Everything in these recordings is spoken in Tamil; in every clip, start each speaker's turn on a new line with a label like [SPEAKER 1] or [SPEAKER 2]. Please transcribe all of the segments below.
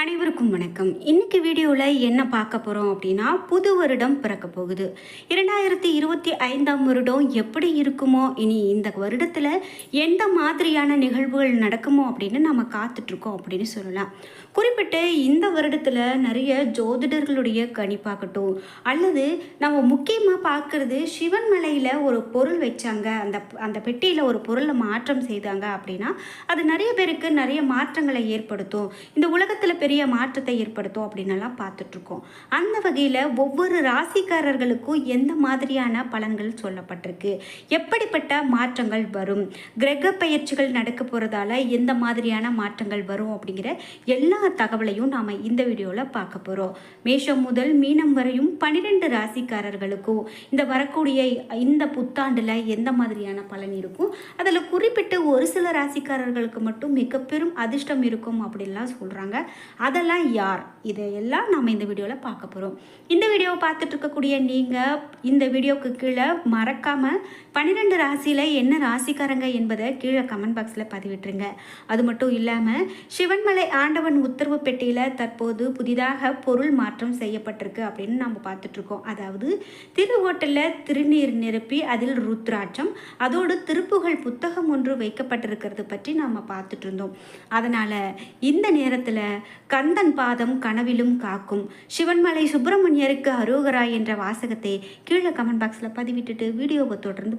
[SPEAKER 1] அனைவருக்கும் வணக்கம். இன்னைக்கு வீடியோவில் என்ன பார்க்க போகிறோம் அப்படின்னா புது வருடம் பிறக்க போகுது. இரண்டாயிரத்தி இருபத்தி ஐந்தாம் வருடம் எப்படி இருக்குமோ இனி இந்த வருடத்தில் எந்த மாதிரியான நிகழ்வுகள் நடக்குமோ அப்படின்னு நம்ம காத்துட்ருக்கோம் அப்படின்னு சொல்லலாம். குறிப்பிட்டு இந்த வருடத்தில் நிறைய ஜோதிடர்களுடைய கணிப்பாகட்டும் அல்லது நம்ம முக்கியமாக பார்க்குறது சிவன் மலையில் ஒரு பொருள் வச்சாங்க. அந்த அந்த பெட்டியில் ஒரு பொருளை மாற்றம் செய்தாங்க அப்படின்னா அது நிறைய பேருக்கு நிறைய மாற்றங்களை ஏற்படுத்தும். இந்த உலகத்தில் பெரிய மாற்றத்தை ஏற்படுத்தும் அப்படின்னலாம் பார்த்துட்ருக்கோம். அந்த வகையில் ஒவ்வொரு ராசிக்காரர்களுக்கும் எந்த மாதிரியான பலன்கள் சொல்லப்பட்டிருக்கு? எப்படிப்பட்ட மாற்றங்கள் வரும்? கிரக பயிற்சிகள் நடக்க போகிறதால எந்த மாதிரியான மாற்றங்கள் வரும் அப்படிங்கிற எல்லா தகவலையும் நாம் இந்த வீடியோவில் பார்க்க போகிறோம் மேஷம் முதல் மீனம் வரையும் பன்னிரெண்டு ராசிக்காரர்களுக்கும் இந்த வரக்கூடிய இந்த புத்தாண்டில் எந்த மாதிரியான பலன் இருக்கும்? அதில் குறிப்பிட்டு ஒரு சில ராசிக்காரர்களுக்கு மட்டும் மிக பெரும் அதிர்ஷ்டம் இருக்கும் அப்படின்லாம் சொல்கிறாங்க அதெல்லாம் யார்? இதையெல்லாம் நம்ம இந்த வீடியோவில் பார்க்க போகிறோம் இந்த வீடியோவை பார்த்துட்டு இருக்கக்கூடிய நீங்கள் இந்த வீடியோவுக்கு கீழே மறக்காமல் பன்னிரெண்டு ராசியில் என்ன ராசிக்காரங்க என்பதை கீழே கமெண்ட் பாக்ஸில் பதிவிட்டுருங்க. அது மட்டும் இல்லாமல் சிவன்மலை ஆண்டவன் உத்தரவு பெட்டியில் தற்போது புதிதாக பொருள் மாற்றம் செய்யப்பட்டிருக்கு அப்படின்னு நம்ம பார்த்துட்ருக்கோம் அதாவது திருவோட்டலில் திருநீர் நிரப்பி அதில் ருத்ராட்சம் அதோடு திருப்புகழ் புத்தகம் ஒன்று வைக்கப்பட்டிருக்கிறது பற்றி நாம் பார்த்துட்டு இருந்தோம் அதனால் இந்த நேரத்தில் கந்தன் பாதம் கனவிலும் காக்கும். சிவன்மலை சுப்பிரமணியருக்கு அரோகரா என்ற வாசகத்தை கீழே கமெண்ட் பாக்ஸில் பதிவிட்டுட்டு வீடியோவை தொடர்ந்து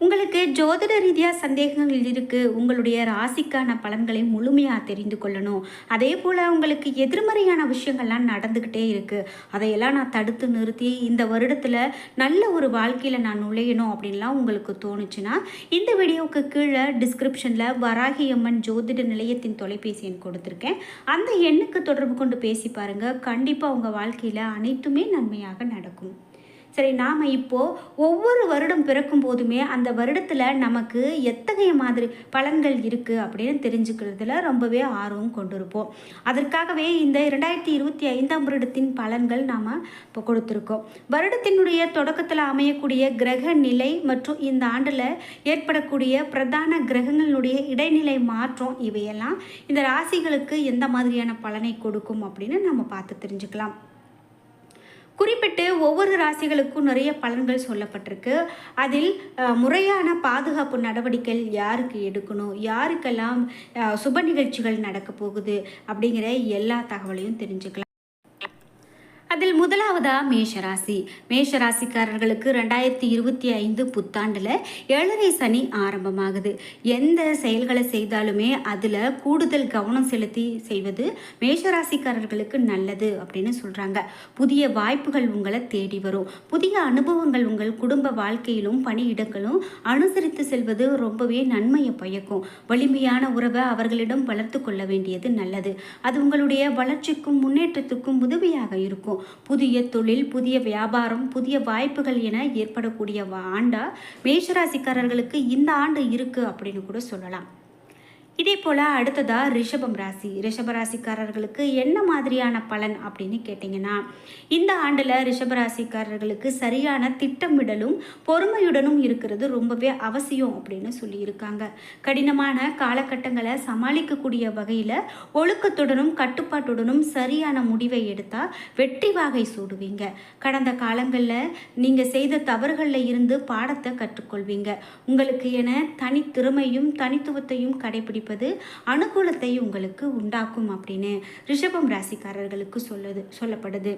[SPEAKER 1] உங்களுக்கு ஜோதிட ரீதியாக சந்தேகங்கள் இருக்குது உங்களுடைய ராசிக்கான பலன்களை முழுமையாக தெரிந்து கொள்ளணும். அதே போல் உங்களுக்கு எதிர்மறையான விஷயங்கள்லாம் நடந்துக்கிட்டே இருக்குது அதையெல்லாம் நான் தடுத்து நிறுத்தி இந்த வருடத்தில் நல்ல ஒரு வாழ்க்கையில் நான் நுழையணும் அப்படின்லாம் உங்களுக்கு தோணுச்சுன்னா இந்த வீடியோவுக்கு கீழே டிஸ்கிரிப்ஷனில் வராகி அம்மன் ஜோதிட நிலையத்தின் தொலைபேசி எண் கொடுத்துருக்கேன். அந்த எண்ணுக்கு தொடர்பு கொண்டு பேசி பாருங்கள் கண்டிப்பாக உங்கள் வாழ்க்கையில் அனைத்துமே நன்மையாக நடக்கும். சரி நாம் இப்போது ஒவ்வொரு வருடம் பிறக்கும் போதுமே அந்த வருடத்தில் நமக்கு எத்தகைய மாதிரி பலன்கள் இருக்குது அப்படின்னு தெரிஞ்சுக்கிறதுல ரொம்பவே ஆர்வம் கொண்டிருப்போம். அதற்காகவே இந்த இரண்டாயிரத்தி இருபத்தி ஐந்தாம் வருடத்தின் பலன்கள் நாம் இப்போ கொடுத்துருக்கோம். வருடத்தினுடைய தொடக்கத்தில் அமையக்கூடிய கிரக நிலை மற்றும் இந்த ஆண்டில் ஏற்படக்கூடிய பிரதான கிரகங்களுடைய இடைநிலை மாற்றம் இவையெல்லாம் இந்த ராசிகளுக்கு எந்த மாதிரியான பலனை கொடுக்கும் அப்படின்னு நம்ம பார்த்து தெரிஞ்சுக்கலாம். குறிப்பிட்டு ஒவ்வொரு ராசிகளுக்கும் நிறைய பலன்கள் சொல்லப்பட்டிருக்கு. அதில் முறையான பாதுகாப்பு நடவடிக்கைகள் யாருக்கு எடுக்கணும்? யாருக்கெல்லாம் சுப நிகழ்ச்சிகள் நடக்க போகுது? அப்படிங்கிற எல்லா தகவலையும் தெரிஞ்சுக்கலாம். அதில் முதலாவதா மேஷராசி. மேஷராசிக்காரர்களுக்கு ரெண்டாயிரத்தி இருபத்தி ஐந்து புத்தாண்டில் ஏழரை சனி ஆரம்பமாகுது. எந்த செயல்களை செய்தாலுமே அதில் கூடுதல் கவனம் செலுத்தி செய்வது மேஷராசிக்காரர்களுக்கு நல்லது அப்படின்னு சொல்கிறாங்க புதிய வாய்ப்புகள் உங்களை தேடி வரும். புதிய அனுபவங்கள் உங்கள் குடும்ப வாழ்க்கையிலும் பணியிடங்களும் அனுசரித்து செல்வது ரொம்பவே நன்மையை பயக்கும். வலிமையான உறவை அவர்களிடம் வளர்த்து கொள்ள வேண்டியது நல்லது. அது உங்களுடைய வளர்ச்சிக்கும் முன்னேற்றத்துக்கும் உதவியாக இருக்கும். புதிய தொழில் புதிய வியாபாரம் புதிய வாய்ப்புகள் என ஏற்படக்கூடிய ஆண்டா மேஷராசிக்காரர்களுக்கு இந்த ஆண்டு இருக்கு அப்படின்னு கூட சொல்லலாம். இதே போல் அடுத்ததா ரிஷபம் ராசி. ரிஷப ராசிக்காரர்களுக்கு என்ன மாதிரியான பலன் அப்படின்னு கேட்டிங்கன்னா இந்த ஆண்டில் ரிஷப ராசிக்காரர்களுக்கு சரியான திட்டமிடலும் பொறுமையுடனும் இருக்கிறது ரொம்பவே அவசியம் அப்படின்னு சொல்லியிருக்காங்க. கடினமான காலகட்டங்களை சமாளிக்கக்கூடிய வகையில் ஒழுக்கத்துடனும் கட்டுப்பாட்டுடனும் சரியான முடிவை எடுத்தால் வெற்றி வாகை சூடுவீங்க. கடந்த காலங்களில் நீங்கள் செய்த தவறுகளில் இருந்து பாடத்தை கற்றுக்கொள்வீங்க. உங்களுக்கு என தனித்திறமையும் தனித்துவத்தையும் கடைபிடிப்பது அனுகூலத்தை உங்களுக்கு உண்டாக்கும் அப்படின்னு ரிஷபம் ராசிக்காரர்களுக்கு சொல்லுது சொல்லப்படுது.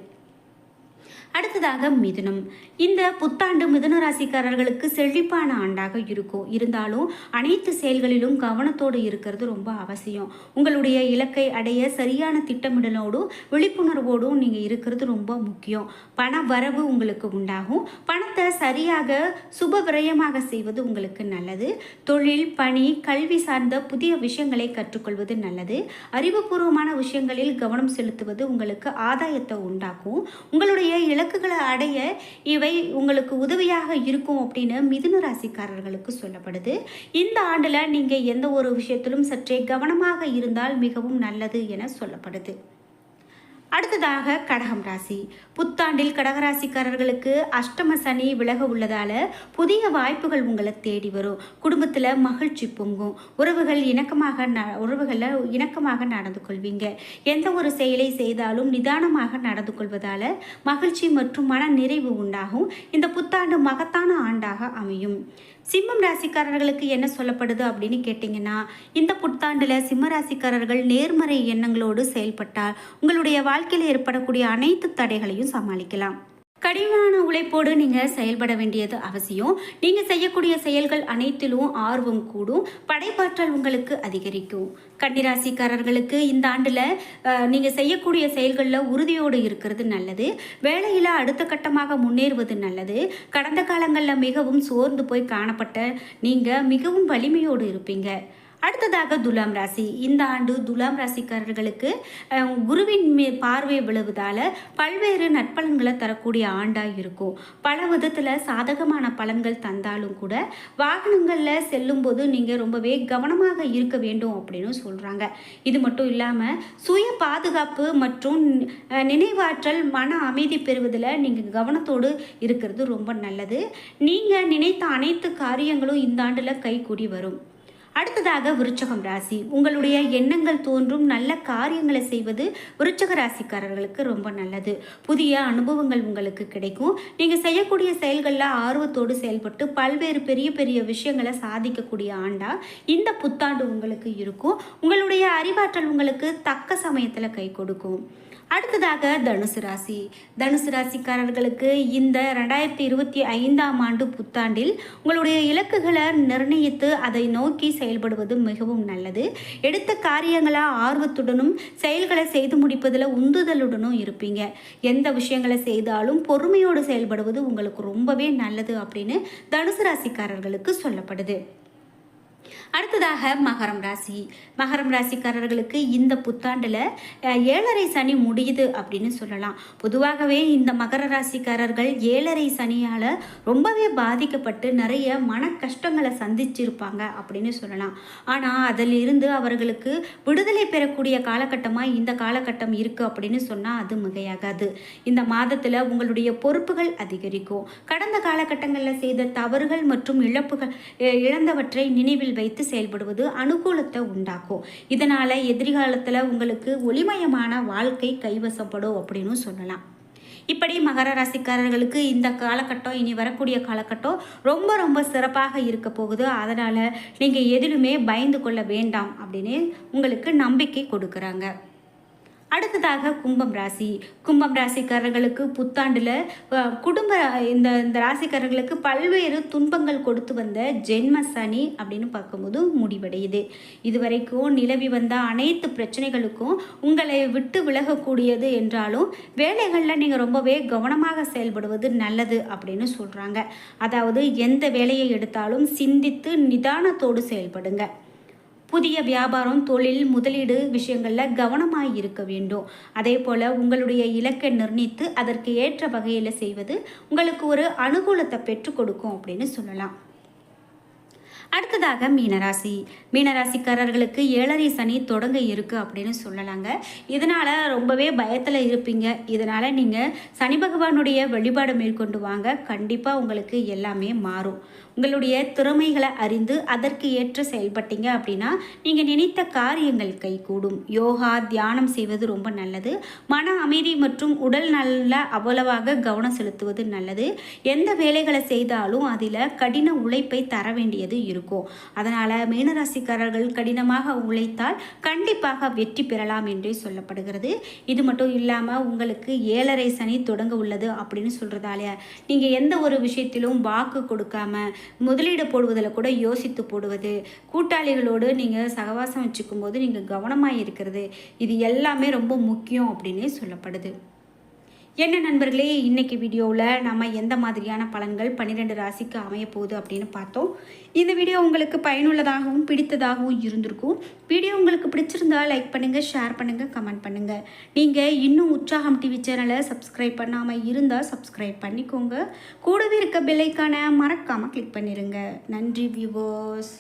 [SPEAKER 1] அடுத்ததாக மிதுனம். இந்த புத்தாண்டு மிதுன ராசிக்காரர்களுக்கு செழிப்பான ஆண்டாக இருக்கும். இருந்தாலும் அனைத்து செயல்களிலும் கவனத்தோடு இருக்கிறது ரொம்ப அவசியம். உங்களுடைய இலக்கை அடைய சரியான திட்டமிடலோடும் விழிப்புணர்வோடும் நீங்கள் இருக்கிறது ரொம்ப முக்கியம். பண வரவு உங்களுக்கு உண்டாகும். பணத்தை சரியாக சுப விரயமாக செய்வது உங்களுக்கு நல்லது. தொழில் பணி கல்வி சார்ந்த புதிய விஷயங்களை கற்றுக்கொள்வது நல்லது. அறிவுபூர்வமான விஷயங்களில் கவனம் செலுத்துவது உங்களுக்கு ஆதாயத்தை உண்டாக்கும். உங்களுடைய இலக்குகளை அடைய இவை உங்களுக்கு உதவியாக இருக்கும் அப்படின்னு மிதுன ராசிக்காரர்களுக்கு சொல்லப்படுது. இந்த ஆண்டில் நீங்கள் எந்த ஒரு விஷயத்திலும் சற்றே கவனமாக இருந்தால் மிகவும் நல்லது என சொல்லப்படுது. அடுத்ததாக கடகம் ராசி. புத்தாண்டில் கடகராசிக்காரர்களுக்கு அஷ்டம சனி விலக உள்ளதால புதிய வாய்ப்புகள் உங்களை தேடி வரும். குடும்பத்தில் மகிழ்ச்சி பொங்கும். உறவுகள் இணக்கமாக ந உறவுகளில் இணக்கமாக நடந்து கொள்வீங்க. எந்த ஒரு செயலை செய்தாலும் நிதானமாக நடந்து கொள்வதால் மகிழ்ச்சி மற்றும் மன நிறைவு உண்டாகும். இந்த புத்தாண்டு மகத்தான ஆண்டாக அமையும். சிம்மம் ராசிக்காரர்களுக்கு என்ன சொல்லப்படுது அப்படின்னு கேட்டிங்கன்னா இந்த புத்தாண்டில் சிம்ம ராசிக்காரர்கள் நேர்மறை எண்ணங்களோடு செயல்பட்டால் உங்களுடைய வாழ்க்கையில் ஏற்படக்கூடிய அனைத்து தடைகளையும் சமாளிக்கலாம். கடினமான உழைப்போடு நீங்கள் செயல்பட வேண்டியது அவசியம். நீங்கள் செய்யக்கூடிய செயல்கள் அனைத்திலும் ஆர்வம் கூடும். படைப்பாற்றல் உங்களுக்கு அதிகரிக்கும். கன்னிராசிக்காரர்களுக்கு இந்த ஆண்டில் நீங்கள் செய்யக்கூடிய செயல்களில் உறுதியோடு இருக்கிறது நல்லது. வேலையில் அடுத்த கட்டமாக முன்னேறுவது நல்லது. கடந்த காலங்களில் மிகவும் சோர்ந்து போய் காணப்பட்ட நீங்கள் மிகவும் வலிமையோடு இருப்பீங்க. அடுத்ததாக துலாம் ராசி. இந்த ஆண்டு துலாம் ராசிக்காரர்களுக்கு குருவின் மே பார்வை விழுவதால் பல்வேறு நற்பலன்களை தரக்கூடிய ஆண்டாக இருக்கும். பல விதத்தில் சாதகமான பலன்கள் தந்தாலும் கூட வாகனங்களில் செல்லும்போது நீங்கள் ரொம்பவே கவனமாக இருக்க வேண்டும் அப்படின்னு சொல்கிறாங்க இது மட்டும் இல்லாமல் சுய பாதுகாப்பு மற்றும் நினைவாற்றல் மன அமைதி பெறுவதில் நீங்கள் கவனத்தோடு இருக்கிறது ரொம்ப நல்லது. நீங்கள் நினைத்த அனைத்து காரியங்களும் இந்த ஆண்டில் கைகூடி வரும். அடுத்ததாக விருச்சகம் ராசி. உங்களுடைய எண்ணங்கள் தோன்றும் நல்ல காரியங்களை செய்வது விருச்சக ராசிக்காரர்களுக்கு ரொம்ப நல்லது. புதிய அனுபவங்கள் உங்களுக்கு கிடைக்கும். நீங்கள் செய்யக்கூடிய செயல்களில் ஆர்வத்தோடு செயல்பட்டு பல்வேறு பெரிய பெரிய விஷயங்களை சாதிக்கக்கூடிய ஆண்டா இந்த புத்தாண்டு உங்களுக்கு இருக்கும். உங்களுடைய அறிவாற்றல் உங்களுக்கு தக்க சமயத்தில் கை கொடுக்கும். அடுத்ததாக தனுசு ராசி. தனுசு ராசிக்காரர்களுக்கு இந்த ரெண்டாயிரத்தி இருபத்தி ஐந்தாம் ஆண்டு புத்தாண்டில் உங்களுடைய இலக்குகளை நிர்ணயித்து அதை நோக்கி செயல்படுவது மிகவும் நல்லது. எடுத்த காரியங்களை ஆர்வத்துடனும் செயல்களை செய்து முடிப்பதில் உந்துதலுடனும் இருப்பீங்க. எந்த விஷயங்களை செய்தாலும் பொறுமையோடு செயல்படுவது உங்களுக்கு ரொம்பவே நல்லது அப்படின்னு தனுசு ராசிக்காரர்களுக்கு சொல்லப்படுது. அடுத்ததாக மகரம் ராசி. மகரம் ராசிக்காரர்களுக்கு இந்த புத்தாண்டில் ஏழரை சனி முடியுது அப்படின்னு சொல்லலாம். பொதுவாகவே இந்த மகர ராசிக்காரர்கள் ஏழரை சனியால் ரொம்பவே பாதிக்கப்பட்டு நிறைய மன கஷ்டங்களை சந்திச்சிருப்பாங்க அப்படின்னு சொல்லலாம். ஆனால் அதில் இருந்து அவர்களுக்கு விடுதலை பெறக்கூடிய காலகட்டமாக இந்த காலகட்டம் இருக்குது அப்படின்னு சொன்னால் அது மிகையாகாது. இந்த மாதத்தில் உங்களுடைய பொறுப்புகள் அதிகரிக்கும். கடந்த காலகட்டங்களில் செய்த தவறுகள் மற்றும் இழப்புகள் இழந்தவற்றை நினைவில் வைத்து செயல்படுவது அனுகூலத்தை உண்டாக்கும். இதனால் எதிர்காலத்தில் உங்களுக்கு ஒளிமயமான வாழ்க்கை கைவசப்படும் அப்படின்னு சொல்லலாம். இப்படி மகர ராசிக்காரர்களுக்கு இந்த காலகட்டம் இனி வரக்கூடிய காலகட்டம் ரொம்ப ரொம்ப சிறப்பாக இருக்க போகுது. அதனால் நீங்கள் எதிலுமே பயந்து கொள்ள வேண்டாம் அப்படின்னு உங்களுக்கு நம்பிக்கை கொடுக்குறாங்க. அடுத்ததாக கும்பம் ராசி. கும்பம் ராசிக்காரர்களுக்கு புத்தாண்டில் குடும்ப இந்த இந்த ராசிக்காரர்களுக்கு பல்வேறு துன்பங்கள் கொடுத்து வந்த ஜென்ம சனி அப்படின்னு பார்க்கும்போது முடிவடையுது. இதுவரைக்கும் நிலவி வந்த அனைத்து பிரச்சனைகளுக்கும் உங்களை விட்டு விலகக்கூடியது என்றாலும் வேலைகளில் நீங்கள் ரொம்பவே கவனமாக செயல்படுவது நல்லது அப்படின்னு சொல்கிறாங்க அதாவது எந்த வேலையை எடுத்தாலும் சிந்தித்து நிதானத்தோடு செயல்படுங்க. புதிய வியாபாரம் தொழில் முதலீடு விஷயங்களில் கவனமாக இருக்க வேண்டும். அதே போல் உங்களுடைய இலக்கை நிர்ணயித்து அதற்கு ஏற்ற வகையில் செய்வது உங்களுக்கு ஒரு அனுகூலத்தை பெற்றுக் கொடுக்கும் அப்படின்னு சொல்லலாம். அடுத்ததாக மீனராசி. மீனராசிக்காரர்களுக்கு ஏழரை சனி தொடங்க இருக்குது அப்படின்னு சொல்லலாங்க. இதனால் ரொம்பவே பயத்தில் இருப்பீங்க. இதனால் நீங்கள் சனி பகவானுடைய வழிபாடு மேற்கொண்டு வாங்க. கண்டிப்பாக உங்களுக்கு எல்லாமே மாறும். உங்களுடைய திறமைகளை அறிந்து அதற்கு ஏற்ற செயல்பட்டீங்க அப்படின்னா நீங்கள் நினைத்த காரியங்கள் கைகூடும். யோகா தியானம் செய்வது ரொம்ப நல்லது. மன அமைதி மற்றும் உடல் நல்ல அவ்வளவாக கவனம் செலுத்துவது நல்லது. எந்த வேலைகளை செய்தாலும் அதில் கடின உழைப்பை தர வேண்டியது இருக்கும். அதனால் மீனராசிக்காரர்கள் கடினமாக உழைத்தால் கண்டிப்பாக வெற்றி பெறலாம் என்றே சொல்லப்படுகிறது. இது மட்டும் இல்லாமல் உங்களுக்கு ஏழரை சனி தொடங்க உள்ளது அப்படின்னு சொல்கிறதாலே நீங்கள் எந்த ஒரு விஷயத்திலும் வாக்கு கொடுக்காம முதலீடு போடுவதில் கூட யோசித்து போடுவது. கூட்டாளிகளோடு நீங்கள் சகவாசம் வச்சுக்கும் போது நீங்கள் கவனமாக இருக்கிறது. இது எல்லாமே ரொம்ப முக்கியம் அப்படின்னு சொல்லப்படுது. என்ன நண்பர்களே இன்றைக்கி வீடியோவில் நம்ம எந்த மாதிரியான பலன்கள் பன்னிரெண்டு ராசிக்கு அமைய போகுது அப்படின்னு பார்த்தோம். இந்த வீடியோ உங்களுக்கு பயனுள்ளதாகவும் பிடித்ததாகவும் இருந்திருக்கும். வீடியோ உங்களுக்கு பிடிச்சிருந்தா லைக் பண்ணுங்கள் ஷேர் பண்ணுங்கள் கமெண்ட் பண்ணுங்கள் நீங்கள் இன்னும் உற்சாகம் டிவி சேனலை சப்ஸ்கிரைப் பண்ணாமல் இருந்தால் சப்ஸ்கிரைப் பண்ணிக்கோங்க. கூடவே இருக்க பெல்லைக்கான மறக்காமல் கிளிக் பண்ணிடுங்க நன்றி வியூவர்ஸ்